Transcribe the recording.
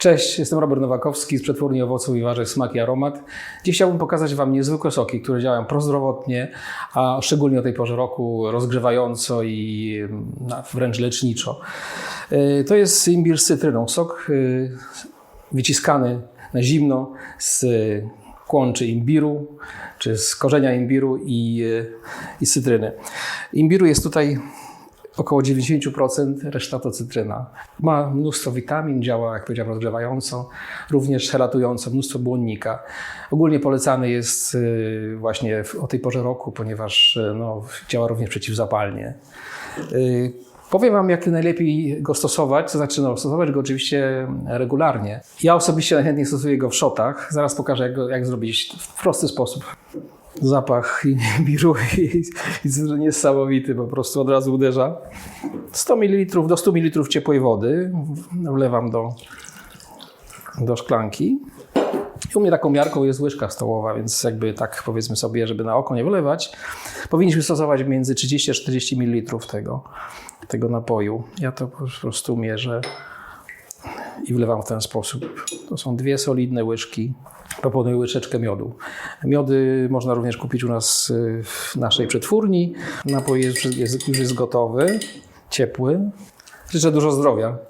Cześć, jestem Robert Nowakowski z Przetwórni Owoców i Warzyw Smak i Aromat. Dziś chciałbym pokazać Wam niezwykłe soki, które działają prozdrowotnie, a szczególnie o tej porze roku rozgrzewająco i mm, wręcz leczniczo. Yy, To jest imbir z cytryną. Sok yy, wyciskany na zimno z kłączy imbiru, czy z korzenia imbiru i, yy, i cytryny. Imbiru jest tutaj około 90%, reszta to cytryna. Ma mnóstwo witamin, działa, jak powiedziałem, rozgrzewająco, również helatująco, mnóstwo błonnika. Ogólnie polecany jest y, właśnie o tej porze roku, ponieważ y, no, działa również przeciwzapalnie. Y, Powiem Wam, jak najlepiej go stosować, to znaczy no, stosować go oczywiście regularnie. Ja osobiście najchętniej stosuję go w szotach. Zaraz pokażę, jak, go, jak zrobić w prosty sposób. Zapach imbiru jest niesamowity, po prostu od razu uderza. 100 ml, do 100 ml ciepłej wody wlewam do, do szklanki. I u mnie taką miarką jest łyżka stołowa, więc jakby tak powiedzmy sobie, żeby na oko nie wylewać, powinniśmy stosować między 30 a 40 ml tego, tego napoju. Ja to po prostu mierzę i wlewam w ten sposób. To są dwie solidne łyżki. Proponuję łyżeczkę miodu. Miody można również kupić u nas y, w naszej przetwórni. Napój jest, jest, już jest gotowy, ciepły. Życzę dużo zdrowia.